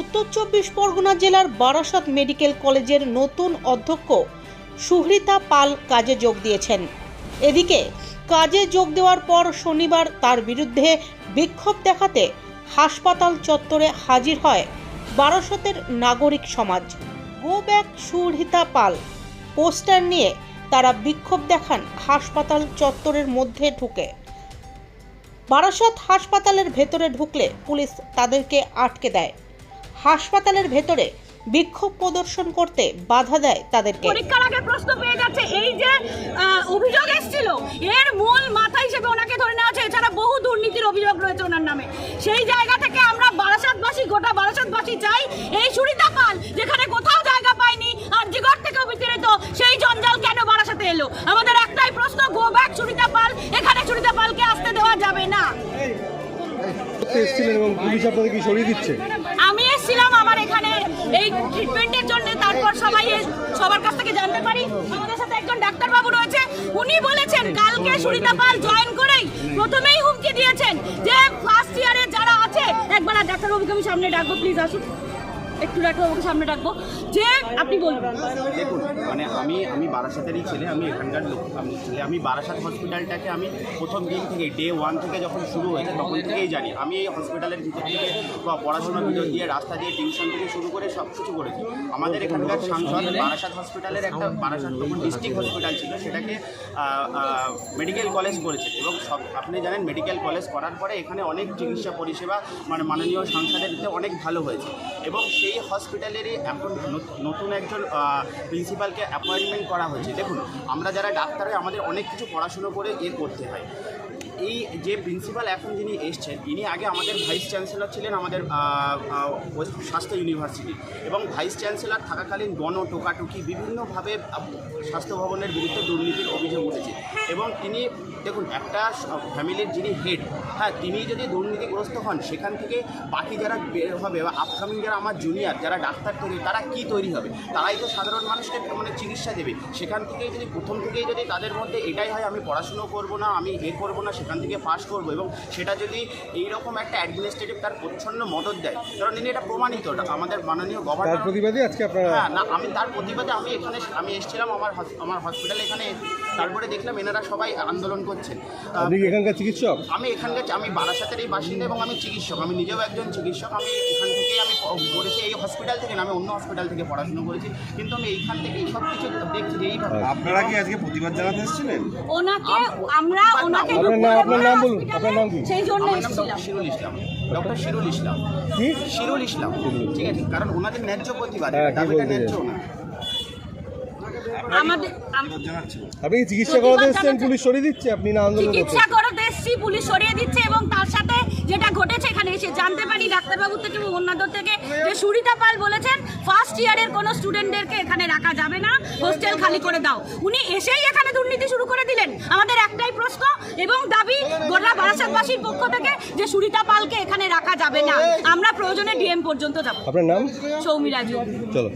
উত্তর চব্বিশ পরগনা জেলার বারাসত মেডিকেল কলেজের নতুন অধ্যক্ষ সুহৃতা পাল কাজে যোগ দিয়েছেন। এদিকে কাজে যোগ দেওয়ার পর শনিবার তার বিরুদ্ধে বিক্ষোভ দেখাতে হাসপাতাল চত্বরে হাজির হয় বারাসতের নাগরিক সমাজ। গো ব্যাক সুহৃতা পাল, পোস্টার নিয়ে তারা বিক্ষোভ দেখান হাসপাতাল চত্বরের মধ্যে ঢুকে। বারাসত হাসপাতালের ভেতরে ঢুকলে পুলিশ তাদেরকে আটকে দেয়। হাসপাতালের ভেতরে বিক্ষোভ প্রদর্শন করতে বাধা দেয় তাদেরকে। পরীক্ষার আগে প্রশ্ন পেয়ে যাচ্ছে এই যে অভিযোগ এসেছিল এর মূল মাথা হিসেবে ওনাকে ধরে নেওয়া হচ্ছে এছাড়া বহু দুর্নীতির অভিযোগ রয়েছে ওনার নামে। সেই জায়গা থেকে আমরা বারাসাতবাসী গোটা বারাসাতবাসী চাই এই সুরিতা পাল যেখানে কোথাও জায়গা পায়নি আর জিগর থেকেও বিতাড়িত সেই জঞ্জাল কেন বারাসাতে এলো? আমাদের একটাই প্রশ্ন গো ব্যাক সুরিতা পাল। এখানে সুরিতা পালকে আসতে দেওয়া যাবে না। আমি আমার এখানে এই ট্রিটমেন্টের জন্য তারপর সবাই সবার কাছ থেকে জানতে পারি। আমাদের সাথে একজন ডাক্তারবাবু রয়েছে। উনি বলেছেন, কালকে সুরিতা পাল জয়েন করেই প্রথমেই হুমকি দিয়েছেন যে ফার্স্ট ইয়ারে যারা আছে, একবার ডাক্তারবাবুকে আমি সামনে ডাকবো প্লিজ আসুন। একটু ডাক্তারবাবুকে সামনে ডাকবো। যে আপনি বলুন। দেখুন মানে আমি আমি বারাসাতেরই ছেলে, আমি এখানকার লোক, আমি ছেলে। আমি বারাসাত হসপিটালটাকে আমি প্রথম দিন থেকে ডে ওয়ান থেকে যখন শুরু হয়েছে, তখন থেকেই জানি। আমি এই হসপিটালের ভিতর থেকে বা পড়াশোনার ভিতর দিয়ে রাস্তা দিয়ে টিউশন থেকে শুরু করে সব কিছু করেছি। আমাদের এখানকার সাংসদ বারাসাত হসপিটালের একটা, বারাসাত তখন ডিস্ট্রিক্ট হসপিটাল ছিল। সেটাকে মেডিকেল কলেজ করেছে। এবং সব, আপনি জানেন মেডিকেল কলেজ করার পরে এখানে অনেক চিকিৎসা পরিষেবা মানে মাননীয় সাংসদের অনেক ভালো হয়েছে। এবং সেই হসপিটালেরই এখন নত- নতুন একজন প্রিন্সিপালকে অ্যাপয়েন্টমেন্ট করা হয়েছে। দেখুন, আমরা যারা ডাক্তার হয় আমাদের অনেক কিছু পড়াশুনো করে এ করতে হয়। এই যে প্রিন্সিপাল এখন যিনি এসছেন, ইনি আগে আমাদের ভাইস চ্যান্সেলর ছিলেন আমাদের স্বাস্থ্য ইউনিভার্সিটি এবং ভাইস চ্যান্সেলর থাকাকালীন গণ টোকাটুকি বিভিন্নভাবে স্বাস্থ্য ভবনের বিরুদ্ধে দুর্নীতির অভিযোগ উঠেছে। এবং তিনি, দেখুন, একটা ফ্যামিলির যিনি হেড হ্যাঁ তিনি যদি দুর্নীতিগ্রস্ত হন, সেখান থেকে বাকি যারা বের হবে বা আপকামিং যারা আমার জুনিয়র যারা ডাক্তার তৈরি, তারা কি তৈরি হবে? তারাই তো সাধারণ মানুষকে মানে চিকিৎসা দেবে। সেখান থেকেই যদি, প্রথম থেকেই যদি তাদের মধ্যে এটাই হয়, আমি পড়াশুনো করব না, আমি এ করব না সেখান থেকে পাস করব এবং সেটা যদি এইরকম একটা অ্যাডমিনিস্ট্রেটিভ তার প্রচ্ছন্ন মদত দেয় কারণ তিনি এটা প্রমাণিত আমাদের মাননীয় তার গভর্নর প্রতিবাদে আজকে আপনারা হ্যাঁ না আমি তার প্রতিবাদে আমি এখানে আমি এসেছিলাম আমার আমার হসপিটালে এখানে তারপরে দেখলাম এনারা সবাই আন্দোলন করছেন। আপনি এখানকার চিকিৎসক? আমি এখানকার আমি বারাসাতের এই বাসিন্দা এবং আমি চিকিৎসক। আমি নিজেও একজন চিকিৎসক। আমি এখান থেকেই আমি পড়েছি এই হসপিটাল থেকে না আমি অন্য হসপিটাল থেকে পড়াশুনো করেছি। কিন্তু আমি এইখান থেকেই সব কিছু দেখছি যে এইভাবে আপনারা কি আজকে প্রতিবাদ জানাতে এসেছিলেন? ওনাকে আমরা ওনাকে আপনার নাম বলুন আপনার নাম কি? সেই জন্য আমার নাম ডক্টর শিরুল ইসলাম। ডক্টর শিরুল ইসলাম। কি? শিরুল ইসলাম। ঠিক আছে? কারণ ওনাদের ন্যায্য প্রতিবাদ হ্যাঁ, দাবিটা বলতে ন্যায্য না। আমাদের আপনি চিকিৎসা করাতে এসেছেন? পুলিশ সরিয়ে দিচ্ছে আপনি না আন্দোলন করছেন চিকিৎসা করাতে এসেছি পুলিশ সরিয়ে দিচ্ছে এবং তার সাথে যেটা ঘটেছে এসে জানতে পারি ডাক্তারবাবু থেকে এবং অন্যদের থেকে যে সুরিতা পাল বলেছেন ফার্স্ট ইয়ারের কোনো স্টুডেন্টদেরকে এখানে রাখা যাবে না হোস্টেল খালি করে দাও। উনি এসেই এখানে দুর্নীতি শুরু করে দিলেন। আমাদের একটাই প্রশ্ন এবং দাবি গোটা বারাসাতবাসীর পক্ষ থেকে যে সুরিতা পালকে এখানে রাখা যাবে না। আমরা প্রয়োজনে ডিএম পর্যন্ত যাব। আপনার নাম? সৌমিরাজু। চলো।